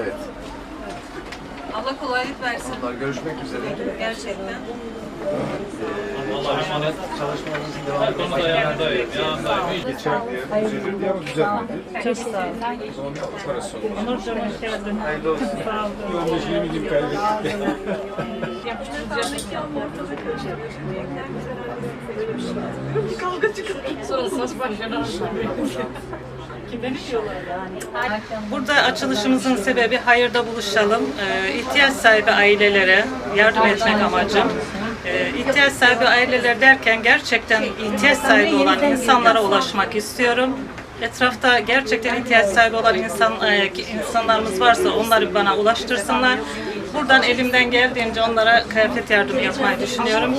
Evet. Allah kolaylık versin. Allah görüşmek üzere. Gerçekten. Allah'a emanet. Çalışmalarınızın devamı. Konuda yanındayım. Yanındayım. Geçer diye düzelir diye ama düzelmedi. Çok sağ olun. Onun operasyonu. Onur hocam hoş geldin. Hayırlı olsun. Sağ olun. 15 20 gün kaybettik. Yapıştıracağım. Kavga çıkıyor. Sonra saç başlarına anlaşılmıyor başına Burada açılışımızın sebebi hayırda buluşalım. Ee, ihtiyaç sahibi ailelere yardım etmek amacım. Ee, ihtiyaç sahibi aileler derken gerçekten ihtiyaç sahibi olan insanlara ulaşmak istiyorum. Etrafta gerçekten ihtiyaç sahibi olan insan e, insanlarımız varsa onları bana ulaştırsınlar. Buradan elimden geldiğince onlara kıyafet yardımı yapmayı düşünüyorum.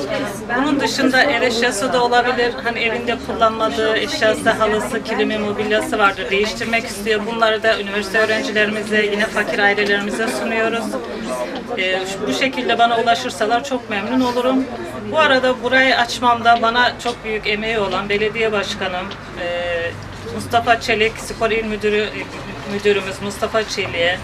Bunun dışında el eşyası da olabilir. Hani evinde kullanmadığı eşyası, halısı, kilimi, mobilyası vardır. Değiştirmek istiyor. Bunları da üniversite öğrencilerimize, yine fakir ailelerimize sunuyoruz. Ee, bu şekilde bana ulaşırsalar çok memnun olurum. Bu arada burayı açmamda bana çok büyük emeği olan belediye başkanım, e, Mustafa Çelik, spor il müdürü, müdürümüz Mustafa Çelik'e,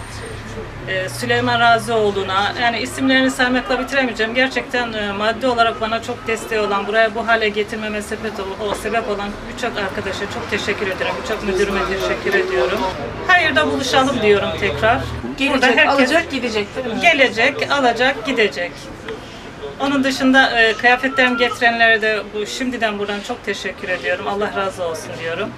e, Süleyman Razioğlu'na yani isimlerini saymakla bitiremeyeceğim. Gerçekten e, maddi olarak bana çok desteği olan, buraya bu hale getirmeme sebep, o sebep olan birçok arkadaşa çok teşekkür ederim. Birçok müdürüme teşekkür ediyorum. Hayırda buluşalım diyorum tekrar. Burada Gelecek, herkes alacak, gidecek değil mi? gelecek, alacak, gidecek. Onun dışında e, kıyafetlerimi getirenlere de bu şimdiden buradan çok teşekkür ediyorum. Allah razı olsun diyorum.